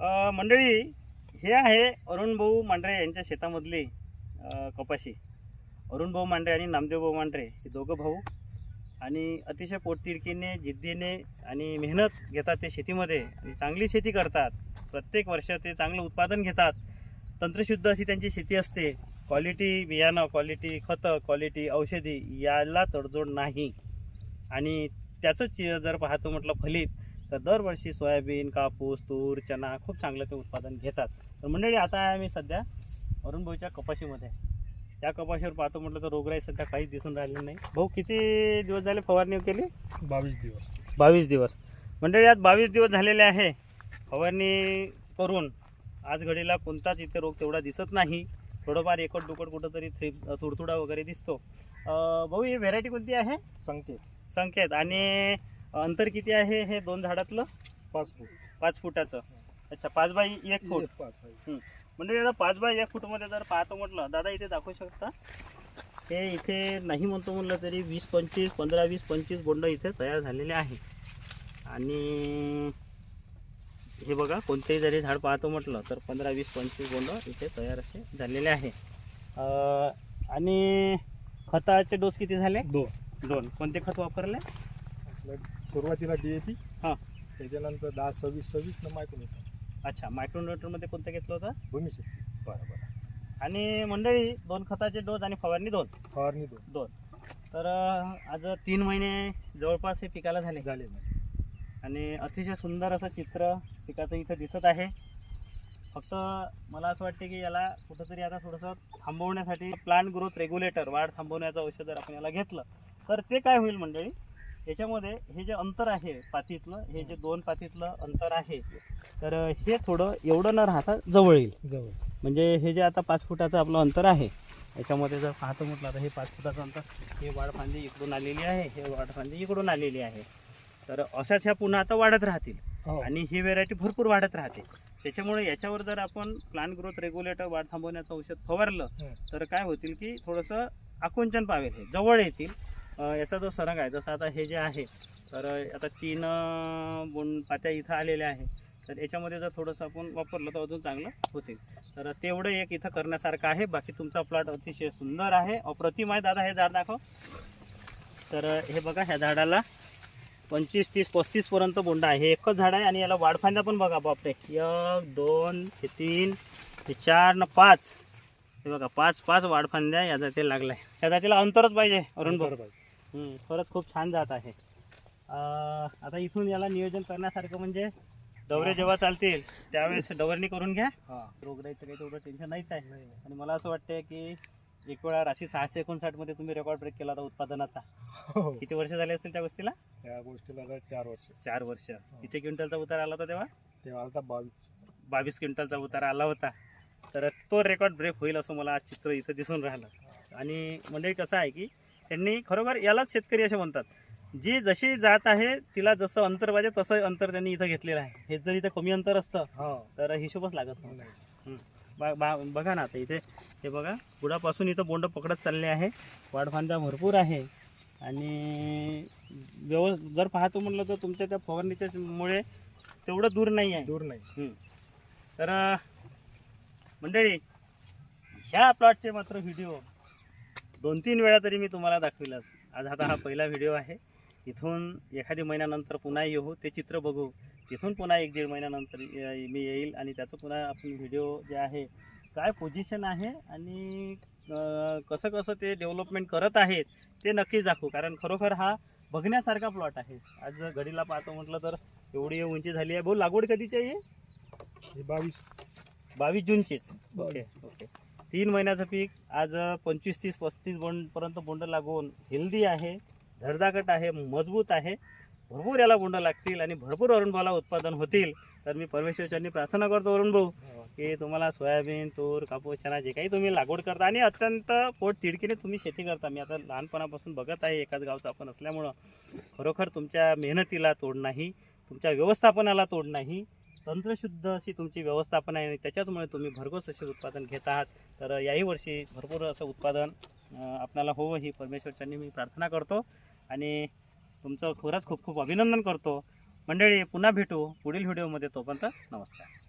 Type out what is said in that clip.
मंडळी हे आहे अरुण भाऊ मांढरे यांच्या शेतामधली कपाशी. अरुणभाऊ मांढरे आणि नामदेवभाऊ मांढरे हे दोघं भाऊ. आणि अतिशय पोटतिडकीने जिद्दीने आणि मेहनत घेतात ते शेतीमध्ये. आणि चांगली शेती करतात. प्रत्येक वर्ष ते चांगलं उत्पादन घेतात. तंत्रशुद्ध अशी त्यांची शेती असते. क्वालिटी बियाणं क्वालिटी खतं क्वालिटी औषधी याला तडजोड नाही. आणि त्याचंच जर पाहतो म्हटलं फलित तर दरवर्षी सोयाबीन कापूस तूर चना खूप चांगलं ते उत्पादन घेतात. तर मंडळी आता आहे आम्ही सध्या अरुण भाऊच्या कपाशीमध्ये. त्या कपाशीवर पाहतो म्हटलं तर रोगराई सध्या काहीच दिसून राहिली नाही. भाऊ किती दिवस झाले फवारणी केली? बावीस दिवस. बावीस दिवस. मंडळी आज बावीस दिवस झालेले आहे. फवारणी करून आज घडीला कोणताच इथे रोग तेवढा दिसत नाही. थोडंफार एकट दुकट कुठंतरी थ्री तुडतुडा वगैरे दिसतो. भाऊ ही व्हेरायटी कोणती आहे? संकेत. संकेत. आणि अंतर किती आहे हे दोन झाडातलं? पाच फूट. पाच फुटाचं. अच्छा पाच बाय एक फूट. एक पाच आहे. म्हणजे आता पाच बाय एक फूटमध्ये जर पाहतो म्हटलं दादा इथे दाखवू शकता? हे इथे नाही म्हणतो म्हटलं तरी वीस पंचवीस पंधरा वीस पंचवीस बोंड इथे तयार झालेले आहे. आणि हे बघा कोणतेही जरी झाड पाहतो म्हटलं तर पंधरा वीस पंचवीस बोंड इथे तयार असे झालेले आहे. अं, आणि खताचे डोस किती झाले? दोन. दोन. कोणते खत वापरले? सुरुवातीला डीएपी हां. त्याच्यानंतर दहा सव्वीस सव्वीस न येतात अच्छा मायक्रोन्युट्रमध्ये कोणतं घेतलं होतं? भूमिशक्ती. बरं बरं. आणि मंडळी दोन खताचे डोस आणि फवारणी दोन? फवारणी दोन. दोन. तर अं, आज तीन महिने जवळपास हे पिकाला झाले. झाले आणि अतिशय सुंदर असं चित्र पिकाचं इथं दिसत आहे. फक्त मला असं वाटते की याला कुठंतरी आता थोडंसं थांबवण्यासाठी प्लांट ग्रोथ रेग्युलेटर वाढ थांबवण्याचं औषध जर आपण याला घेतलं तर ते काय होईल मंडळी? याच्यामध्ये हे जे अंतर आहे पातीतलं हे जे दोन पातीतलं अंतर आहे तर हे थोडं एवढं न राहता जवळ येईल. जवळ. म्हणजे हे जे आता पाच फुटाचं आपलं अंतर आहे याच्यामध्ये जर पाहतो म्हटलं तर हे पाच फुटाचं अंतर हे वाढफांदी इकडून आलेली आहे हे वाढफांदी इकडून आलेली आहे. तर अशाच ह्या पुन्हा आता वाढत राहतील. हो. आणि ही व्हेरायटी भरपूर वाढत राहते. त्याच्यामुळे याच्यावर जर आपण प्लांट ग्रोथ रेग्युलेटर वाढ थांबवण्याचं औषध फवारलं. तर काय होतील की थोडंसं आकुंचन पावेल हे जवळ येतील. याचा जो सरंग आहे जसं आता हे जे आहे तर आता तीन अं, बोंड पात्या इथं आलेल्या आहे. तर याच्यामध्ये जर थोडंसं आपण वापरलं तर अजून चांगलं होतील. तर तेवढं एक इथं करण्यासारखं आहे. बाकी तुमचा प्लॉट अतिशय सुंदर आहे. अप्रतिम आहे. दादा हे झाड दाखव. तर हे बघा ह्या झाडाला पंचवीस तीस पस्तीसपर्यंत बोंड आहे. हे एकच झाड आहे आणि याला वाढफांद्या पण बघा बापरे. एक दोन हे तीन हे चार न पाच. हे बघा पाच पाच वाढफांद्या या जातीला लागलाय. या जातीला अंतरच पाहिजे अरुण बरोबर हम्म, खरंच खूप छान जात आहे. आता इथून याला नियोजन करण्यासारखं म्हणजे डवरे जेव्हा चालतील त्यावेळेस डवरणी करून घ्या. हा. रोगराईचं काही तेवढं टेन्शन नाहीच आहे. आणि मला असं वाटतंय की एक वेळा राशी सहाशे एकोणसाठमध्ये तुम्ही रेकॉर्ड ब्रेक केला होता उत्पादनाचा. हो. किती वर्ष झाले असतील त्या गोष्टीला? या गोष्टीला चार वर्ष. चार वर्ष. किती क्विंटलचा उतार आला होता तेव्हा? तेव्हा आता बावीस. बावीस क्विंटलचा उतार आला होता. तर तो रेकॉर्ड ब्रेक होईल असं मला चित्र इथं दिसून राहिलं. आणि मंडळी कसं आहे की त्यांनी खरोखर यालाच शेतकरी असे म्हणतात. जी जशी जात आहे तिला जसं अंतर पाहिजे तसं अंतर त्यांनी इथं घेतलेलं आहे. हे जर इथं कमी अंतर असतं हा. तर हिशोबच लागत नाही. बा बा बघा ना आता इथे हे बघा बुडापासून इथं बोंड पकडत चालले आहे. वाढफांद्या भरपूर आहे. आणि व्यव जर पाहतो म्हटलं तर तुमच्या त्या फवारणीच्या मुळे तेवढं दूर नाही आहे. दूर नाही. हं. तर मंडळी ह्या प्लॉटचे मात्र व्हिडिओ दोन तीन वेळा तरी मी तुम्हाला दाखविलाच. आज आता हा पहिला व्हिडिओ आहे. इथून एखादी महिन्यानंतर पुन्हा येऊ ते चित्र बघू. तिथून पुन्हा एक दीड महिन्यानंतर मी येईल आणि त्याचं पुन्हा आपण व्हिडिओ जे आहे काय पोझिशन आहे आणि कसं कसं ते डेव्हलपमेंट करत आहेत ते नक्कीच दाखवू. कारण खरोखर हा बघण्यासारखा प्लॉट आहे. आज घडीला पाहतो म्हटलं तर एवढी उंची झाली आहे. भाऊ लागवड कधीची आहे बावीस. बावीस जूनचीच. ओके ओके तीन महिन्याचं पीक आज पंचवीस तीस पस्तीस बोंडपर्यंत बोंड लागून हेल्दी आहे धडधाकट आहे मजबूत आहे. भरपूर याला बोंड लागतील आणि भरपूर अरुणभाऊला उत्पादन होतील. तर मी परमेश्वरच्यांनी प्रार्थना करतो अरुण भाऊ की तुम्हाला सोयाबीन तूर कापूस चणा जे काही तुम्ही लागवड करता आणि अत्यंत पोट तिडकीने तुम्ही शेती करता. मी आता लहानपणापासून बघत आहे एकाच गावचा आपण असल्यामुळं खरोखर तुमच्या मेहनतीला तोड नाही तुमच्या व्यवस्थापनाला तोड नाही. तंत्रशुद्ध अशी तुमची व्यवस्थापन आहे आणि त्याच्याचमुळे तुम्ही भरघोस असे उत्पादन घेत आहात. तर याही वर्षी भरपूर असं उत्पादन आपणाला होवं ही परमेश्वरच्यांनी मी प्रार्थना करतो आणि तुमचं खरंच खूप खूप अभिनंदन करतो. मंडळी पुन्हा भेटू पुढील व्हिडिओमध्ये तोपर्यंत नमस्कार.